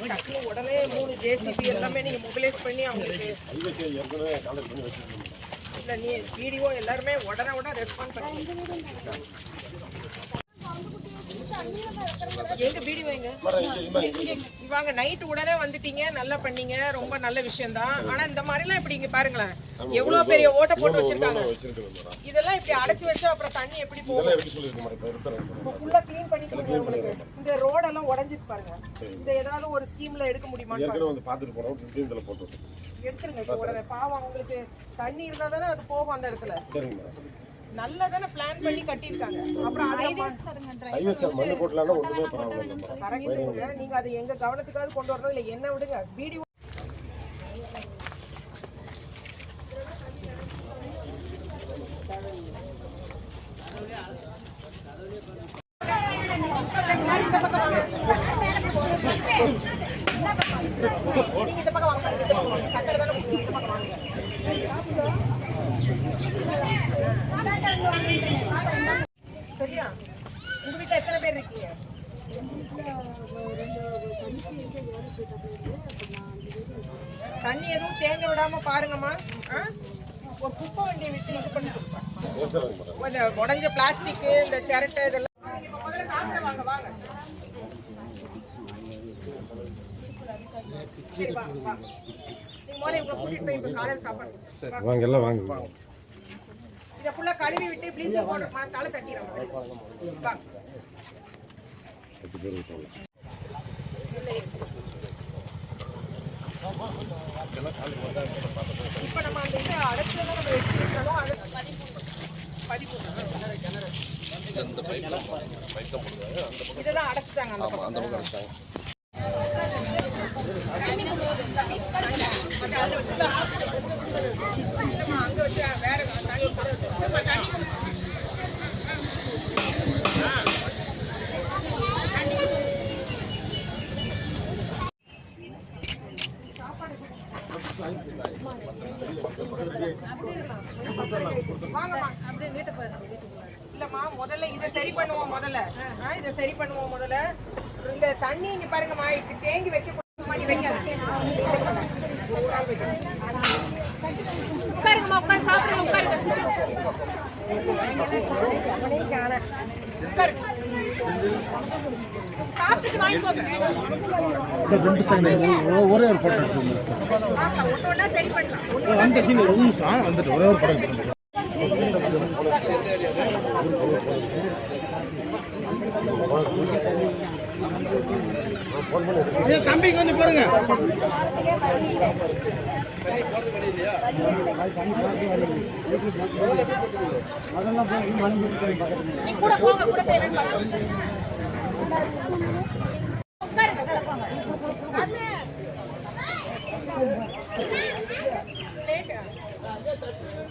வேணும்னு உடனே மூணு ஜேசிபி எல்லாமே நீங்க மொபிலைஸ் பண்ணி அவங்களுக்கு இல்ல நீ வீடியோ எல்லாருமே உடனே உடனே ரெஸ்பாண்ட் பண்ணி எங்க இவாங்க நைட் உடனே வந்துட்டீங்க நல்லா பண்ணீங்க ரொம்ப நல்ல விஷயம் தான் ஆனா இந்த மாதிரி எல்லாம் இப்படி இங்க பாருங்களேன். எவ்வளவு பெரிய ஓட்ட போட்டு வச்சிருக்காங்க. இதெல்லாம் இப்படி அடைச்சு வச்சா அப்புறம் தண்ணி எப்படி போகும்? ஃபுல்லா க்ளீன் பண்ணி கொடுங்க உங்களுக்கு. இந்த ரோடெல்லாம் உடைஞ்சிட்டு பாருங்க. இந்த ஏதாவது ஒரு ஸ்கீம்ல எடுக்க முடியுமா ஏற்கனவே வந்து பார்த்துட்டு போகிறோம் ஃபிஃப்டீன் இதில் போட்டு. எடுத்துருங்க இப்போ உடனே. பாவம் அவங்களுக்கு தண்ணி இருந்தா தானே அது போகும் அந்த இடத்துல. சரிங்க நல்லா தானே பிளான் பண்ணி கட்டியிருக்காங்க. அப்புறம் அதை ஐவஸ் மண்ணு பரவாயில்ல நீங்க அதை எங்க கவனத்துக்காவது கொண்டு வரணும் இல்ல என்ன விடுங்க. வீடியோ இந்த பக்கம் வாங்க. நீங்க இந்த பக்கம் வாங்க, இந்த பக்கம் வாங்க. கட்டர் தானே முக்கியம், இந்த பக்கம் வாங்க. சரியா? உங்க வீட்டுல எத்தனை பேர் இருக்கீங்க? தண்ணி எதுவும் தேங்க விடாம பாருங்கம்மா? ஒரு குப்பை வண்டியை விட்டு இது பண்ணி கொடுப்பா ஏற்றுறேங்க மேடம் இந்த உடஞ்ச பிளாஸ்டிக் இந்த சிரட்டை இதெல்லாம் இப்ப முதல்ல சாப்பிட்டு வாங்க வாங்க சரி வா வா நீங்க முதல்ல இவங்க கூட்டிட்டு போய் இப்ப காலையில் சாப்பாடு வா. வாங்க எல்லாம் வாங்க. இதை ஃபுல்லாக கழுவி விட்டு ப்ளீச்சிங் பவுடர் மா- தலை தட்டிடுறோம் இப்போ நம்ம அந்த இதை அடைச்சதை நம்ம எடுத்து வைக்கணும் அது பதிப்பு இதெல்லாம் அடைச்சிட்டாங்க அந்த பக்கம் அடைச்சிட்டாங்க பக்கம் வச்சாங்க இல்லைம்மா, அங்க வச்சு வேற தண்ணி இல்லைம்மா, தண்ணி வாங்கம்மா இல்லம்மா முதல்ல இதை சரி பண்ணுவோம் முதல்ல. ஆ, இதை சரி பண்ணுவோம் முதல்ல. இந்த தண்ணி இங்க பாருங்கம்மா இப்படி தேங்கி வைக்க உட்காருங்கம்மா உட்காந்து சாப்பிடுங்க உட்காருங்க. சாப்பிட்டுட்டு வாங்கிக்கோங்க ஒரே ஒரு படம் ஒன்று அந்த ஒரு ஒரே படம் எடுத்துக்கோங்க ஐயா, கொஞ்சம் நீ கூட போங்க கூட போய் என்னன்னு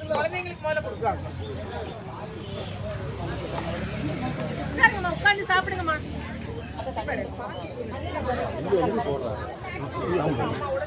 குழந்தைங்களுக்கு முதல்ல கொடுக்கலாம். உட்காந்து சாப்பிடுங்கம்மா. பாரு. அம்மாவோட